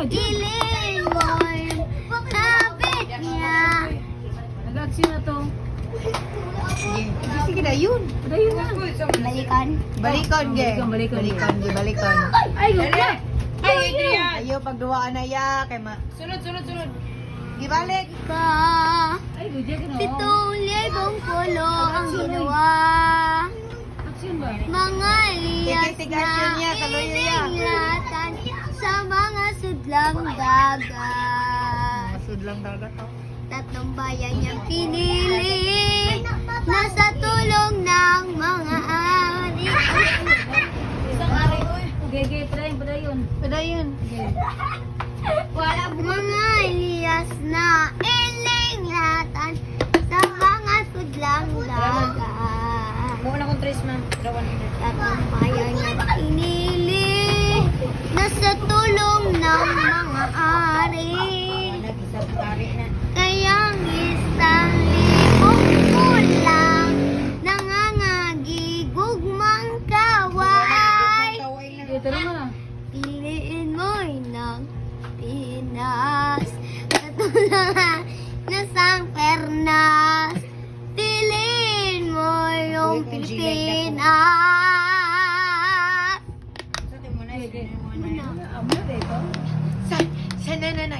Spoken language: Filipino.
Ah. Iling mo'y kapit niya. Nag-action na to. Sige, na yun. Padayon na. Balikan. Balikon, ge. Balikan, balikan. Balikon. Ay, wala. Ay, Adrian! Ayo, pagduwaan na ya, kay ma... Sunod, sunod, sunod. Gibalik. Ka. Ay, budya ka na. Pitong libong pulo ang ginawa. Action ba? Mga liyas Titig action niya, na inilatan sa mga sudlang dagat. Masud lang dagat. oh. Tatlong bayan niyang pinili Nasa tulong ng mga ari Gege, padayon, padayon. Padayon. Wala mga Elias na ininglatan Sa mga sudlang dagat Mukha na kong trace, ma'am. Rawan. Tatlong bayan Dito naman ah. Piliin mo ng Pinas. Katulad na sang pernas. Piliin mo yung Pilipinas. Sana na